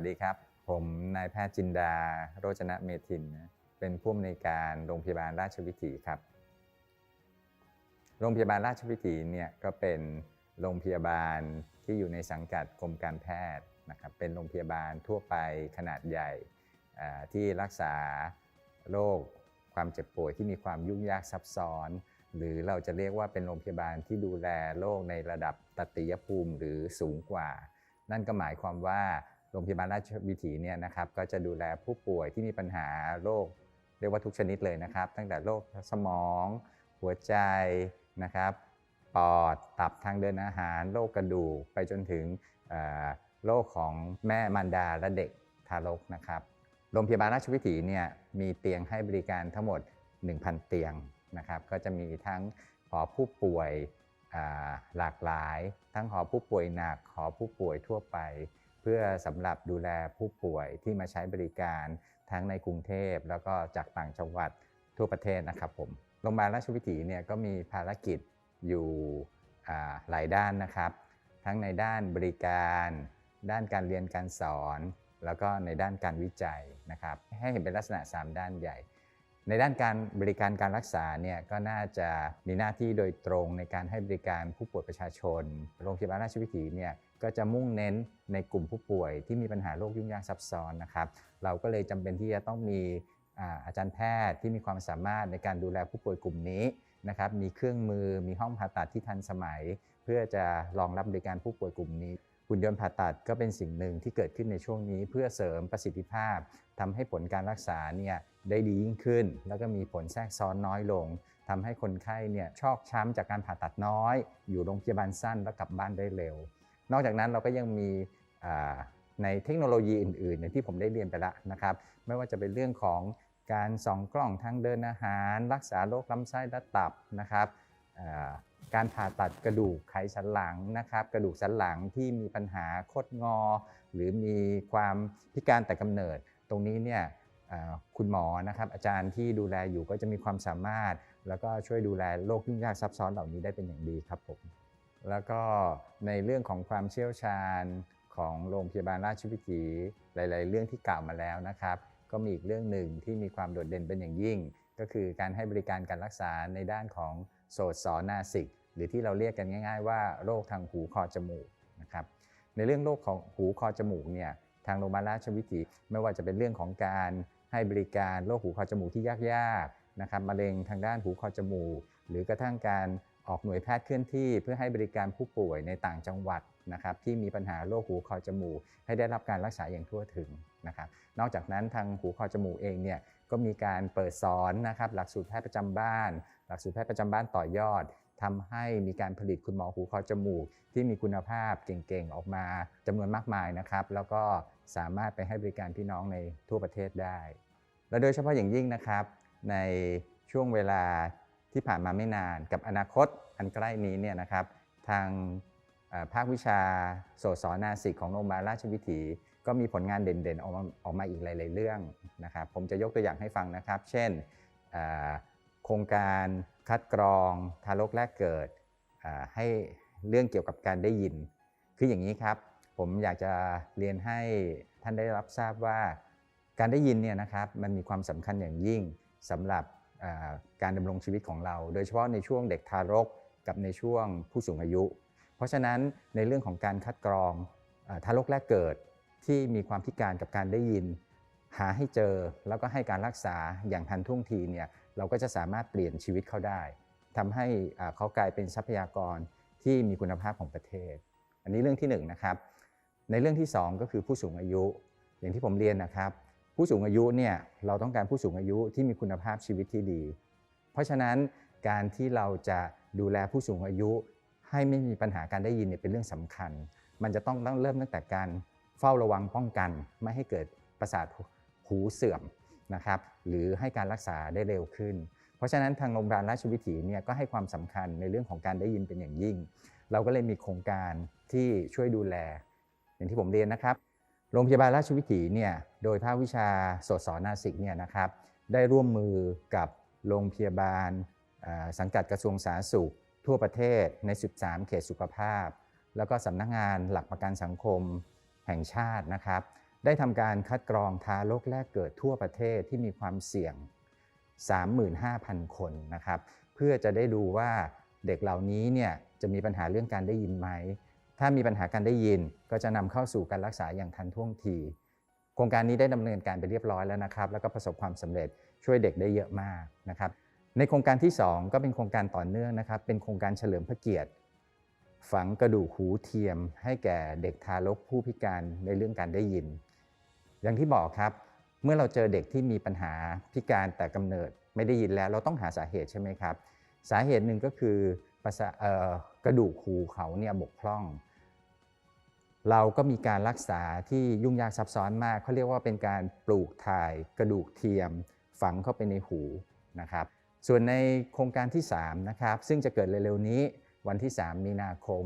วัสดีครับ ผมนายแพทย์จินดา โรจนะเมธินนะเป็นผู้อำนวยการโรงพยาบาลราชวิถีครับ โรงพยาบาลราชวิถีเนี่ยก็เป็นโรงพยาบาลที่อยู่ในสังกัดกรมการแพทย์นะครับเป็นโรงพยาบาลทั่วไปขนาดใหญ่ที่รักษาโรคความเจ็บป่วยที่มีความยุ่งยากซับซ้อน หรือเราจะเรียกว่าเป็นโรงพยาบาลที่ดูแลโรคในระดับตติยภูมิหรือสูงกว่า นั่นก็หมายความว่า โรงพยาบาลราชวิถีเนี่ยนะครับก็จะดูแลผู้ป่วยที่มีปัญหาโรคเรียกว่าทุกชนิดเลยนะครับ ตั้งแต่โรคสมอง หัวใจนะครับปอดตับทางเดินอาหาร โรคกระดูกไปจนถึงโรคของแม่มารดาและเด็กทารกนะครับโรงพยาบาลราชวิถีเนี่ยมีเตียงให้บริการทั้งหมด 1,000 เตียงนะครับก็จะมีทั้งหอผู้ป่วยหลากหลาย ทั้งหอผู้ป่วยหนักหอผู้ป่วยทั่วไป เพื่อสำหรับดูแลผู้ป่วยที่มาใช้บริการทั้งในกรุงเทพ แล้วก็จากต่างจังหวัดทั่วประเทศนะครับผมโรงพยาบาลราชวิถีเนี่ยก็มีภารกิจอยู่อ่หลายด้านนะครับ ทั้งในด้านบริการ ด้านการเรียนการสอน แล้วก็ในด้านการวิจัยนะครับ ให้เห็นเป็นลักษณะ 3 ด้านใหญ่ ในด้านการบริการการรักษาเนี่ยก็น่าจะมีหน้าที่โดยตรงในการให้บริการผู้ป่วยประชาชน โรงพยาบาลราชวิถีเนี่ย ก็จะมุ่งเน้นในกลุ่มผู้ป่วยที่มีปัญหาโรคยุ่งยากซับซ้อนนะครับ เราก็เลยจำเป็นที่จะต้องมีอาจารย์แพทย์ที่มีความสามารถในการดูแลผู้ป่วยกลุ่มนี้นะครับมีเครื่องมือมีห้องผ่าตัดที่ทันสมัย เพื่อจะรองรับบริการผู้ป่วยกลุ่มนี้หุ่นยนต์ผ่าตัดก็เป็นสิ่งหนึ่งที่เกิดขึ้นในช่วงนี้ เพื่อเสริมประสิทธิภาพทำให้ผลการรักษาเนี่ยได้ดียิ่งขึ้น แล้วก็มีผลแทรกซ้อนน้อยลงทำให้คนไข้เนี่ยชอกช้ำจากการผ่าตัดน้อย อยู่โรงพยาบาลสั้นแล้วกลับบ้านได้เร็ว นอกจากนั้นเราก็ยังมีในเทคโนโลยีอื่นๆ ที่ผมได้เรียนไปแล้วนะครับ ไม่ว่าจะเป็นเรื่องของการส่องกล้องทางเดินอาหาร รักษาโรคลำไส้และตับนะครับการผ่าตัดกระดูกไขสันหลังนะครับ กระดูกสันหลังที่มีปัญหาคดงอ หรือมีความพิการแต่กำเนิด ตรงนี้เนี่ยคุณหมอนะครับ อาจารย์ที่ดูแลอยู่ก็จะมีความสามารถ แล้วก็ช่วยดูแลโรคยุ่งยากซับซ้อนเหล่านี้ได้เป็นอย่างดีครับผม แล้วก็ในเรื่องของความเชี่ยวชาญของโรงพยาบาลราชวิถีหลาย ๆ เรื่องที่กล่าวมาแล้วนะครับ ก็มีอีกเรื่องหนึ่งที่มีความโดดเด่นเป็นอย่างยิ่ง ก็คือการให้บริการการรักษาในด้านของโสตสอนาสิก หรือที่เราเรียกกันง่าย ๆ ว่าโรคทางหูคอจมูกนะครับในเรื่องโรคของหูคอจมูกเนี่ยทางโรงพยาบาลราชวิถีไม่ว่าจะเป็นเรื่องของการให้บริการโรคหูคอจมูกที่ยากๆนะครับมะเร็งทางด้านหูคอจมูก หรือกระทั่งการ ออกหน่วยแพทย์เคลื่อนที่เพื่อให้บริการผู้ป่วยในต่างจังหวัดนะครับที่มีปัญหาโรคหูคอจมูก ให้ได้รับการรักษาอย่างทั่วถึงนะครับนอกจากนั้นทางหูคอจมูกเองเนี่ยก็มีการเปิดสอนนะครับหลักสูตรแพทย์ประจำบ้าน หลักสูตรแพทย์ประจำบ้านต่อยอดทำให้มีการผลิตคุณหมอหูคอจมูก ที่มีคุณภาพเก่งๆออกมาจำนวนมากมายนะครับแล้วก็สามารถไปให้บริการพี่น้องในทั่วประเทศได้ และโดยเฉพาะอย่างยิ่งนะครับในช่วงเวลา ที่ผ่านมาไม่นานกับอนาคตอันใกล้นี้เนี่ยนะครับทางภาควิชาโสตสอนาสิกของโรงพยาบาลราชวิถี ก็มีผลงานเด่นๆออกมาออกมาอีกหลาย ๆ เรื่องนะครับผมจะยกตัวอย่างให้ฟังนะครับ เช่นโครงการคัดกรองทารกแรกเกิดให้เรื่องเกี่ยวกับการได้ยิน คืออย่างนี้ครับ ผมอยากจะเรียนให้ท่านได้รับทราบว่า การได้ยินเนี่ยนะครับมันมีความสำคัญอย่างยิ่งสำหรับ การดำรงชีวิตของเรา โดยเฉพาะในช่วงเด็กทารกกับในช่วงผู้สูงอายุ เพราะฉะนั้นในเรื่องของการคัดกรองทารกแรกเกิดที่มีความพิการกับการได้ยิน หาให้เจอแล้วก็ให้การรักษาอย่างทันท่วงทีเนี่ยเราก็จะสามารถเปลี่ยนชีวิตเขาได้ทำให้เขากลายเป็นทรัพยากรที่มีคุณภาพของประเทศ อันนี้เรื่องที่หนึ่งนะครับในเรื่องที่สองก็คือผู้สูงอายุ อย่างที่ผมเรียนนะครับ ผู้สูงอายุเนี่ยเราต้องการผู้สูงอายุที่มีคุณภาพชีวิตที่ดี เพราะฉะนั้นการที่เราจะดูแลผู้สูงอายุ ให้ไม่มีปัญหาการได้ยินเนี่ยเป็นเรื่องสำคัญ มันจะต้องต้องเริ่มตั้งแต่การเฝ้าระวังป้องกัน ไม่ให้เกิดประสาทหูเสื่อมนะครับหรือให้การรักษาได้เร็วขึ้น เพราะฉะนั้นทางโรงพยาบาลราชวิถีเนี่ยก็ให้ความสำคัญในเรื่องของการได้ยินเป็นอย่างยิ่ง เราก็เลยมีโครงการที่ช่วยดูแล อย่างที่ผมเรียนนะครับ โรงพยาบาลราชวิถีเนี่ยโดยภาควิชาโสตสอนาสิกเนี่ยนะครับได้ร่วมมือกับโรงพยาบาลสังกัดกระทรวงสาธารณสุข ทั่วประเทศใน 13 เขตสุขภาพ แล้วก็สำนักงานหลักประกันสังคมแห่งชาตินะครับได้ทำการคัดกรองทารกแรกเกิดทั่วประเทศที่มีความเสี่ยง 35,000 คนนะครับ เพื่อจะได้ดูว่าเด็กเหล่านี้เนี่ยจะมีปัญหาเรื่องการได้ยินไหม ถ้ามีปัญหาการได้ยินก็จะนำเข้าสู่การรักษาอย่างทันท่วงที โครงการนี้ได้ดำเนินการไปเรียบร้อยแล้วนะครับ แล้วก็ประสบความสำเร็จช่วยเด็กได้เยอะมากนะครับ ในโครงการที่ 2 ก็เป็นโครงการต่อเนื่องนะครับ เป็นโครงการเฉลิมพระเกียรติ ฝังกระดูกหูเทียม ให้แก่เด็กทารกผู้พิการในเรื่องการได้ยิน อย่างที่บอกครับ เมื่อเราเจอเด็กที่มีปัญหาพิการแต่กำเนิดไม่ได้ยินแล้ว เราต้องหาสาเหตุใช่ไหมครับ สาเหตุหนึ่งก็คือประสาเอ่อกระดูกหูเขาเนี่ยบกพร่อง เราก็มีการรักษาที่ยุ่งยากซับซ้อนมากเขาเรียกว่าเป็นการปลูกถ่ายกระดูกเทียม ฝังเข้าไปในหูนะครับ ส่วนในโครงการที่3นะครับซึ่งจะเกิดเร็วๆนี้วันที่ 3 มีนาคม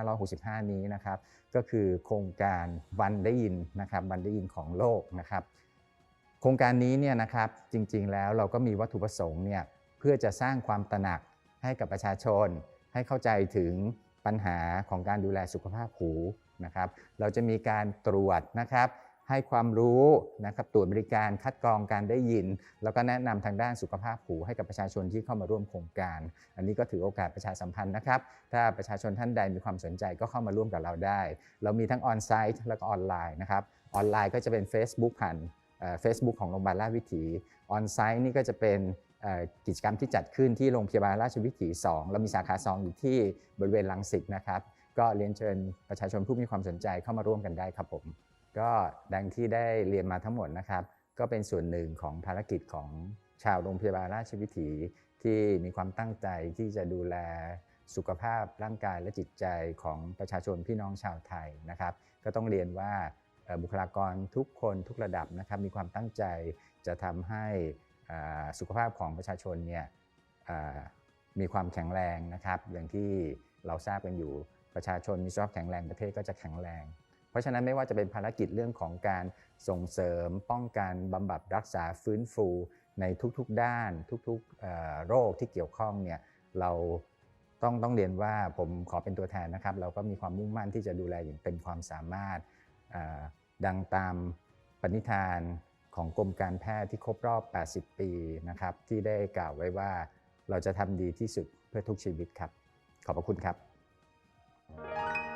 2565 นี้นะครับ ก็คือโครงการวันได้ยินนะครับวันได้ยินของโลกนะครับ โครงการนี้เนี่ยนะครับจริงๆแล้วเราก็มีวัตถุประสงค์เนี่ยเพื่อจะสร้างความตระหนักให้กับประชาชน ให้เข้าใจถึงปัญหาของการดูแลสุขภาพหู นะครับ เราจะมีการตรวจนะครับ ให้ความรู้นะครับตรวจบริการคัดกรองการได้ยิน แล้วก็แนะนำทางด้านสุขภาพหูให้กับประชาชนที่เข้ามาร่วมโครงการ อันนี้ก็ถือโอกาสประชาสัมพันธ์นะครับ ถ้าประชาชนท่านใดมีความสนใจก็เข้ามาร่วมกับเราได้ เรามีทั้งออนไซต์แล้วก็ออนไลน์นะครับ ออนไลน์ก็จะเป็น Facebook ผ่านเฟซบุ๊กของโรงพยาบาลราชวิถีออนไซต์นี่ก็จะเป็นกิจกรรมที่จัดขึ้นที่โรงพยาบาลราชวิถี 2 เรามีสาขา 2 อยู่ที่บริเวณลังสิตนะครับ ก็เรียนเชิญประชาชนผู้มีความสนใจเข้ามาร่วมกันได้ครับผม ก็ดังที่ได้เรียนมาทั้งหมดนะครับ ก็เป็นส่วนหนึ่งของภารกิจของชาวโรงพยาบาลราชวิถี ที่มีความตั้งใจที่จะดูแลสุขภาพร่างกายและจิตใจของประชาชนพี่น้องชาวไทยนะครับ ก็ต้องเรียนว่าบุคลากรทุกคนทุกระดับนะครับ มีความตั้งใจจะทำให้สุขภาพของประชาชนเนี่ยมีความแข็งแรงนะครับ อย่างที่เราทราบกันอยู่ ประชาชนมีสุขภาพแข็งแรงประเทศก็จะแข็งแรง เพราะฉะนั้นไม่ว่าจะเป็นภารกิจเรื่องของการส่งเสริม ป้องกันบำบัดรักษาฟื้นฟูในทุกๆด้าน ทุกๆโรคที่เกี่ยวข้องเนี่ยเราต้องต้องเรียนว่าผมขอเป็นตัวแทนนะครับ เราก็มีความมุ่งมั่นที่จะดูแลอย่างเต็มความสามารถดังตามปณิธานของกรมการแพทย์ที่ครบรอบ 80 ปีนะครับที่ได้กล่าวไว้ว่าเราจะทำดีที่สุดเพื่อทุกชีวิตครับ ขอบพระคุณครับ Música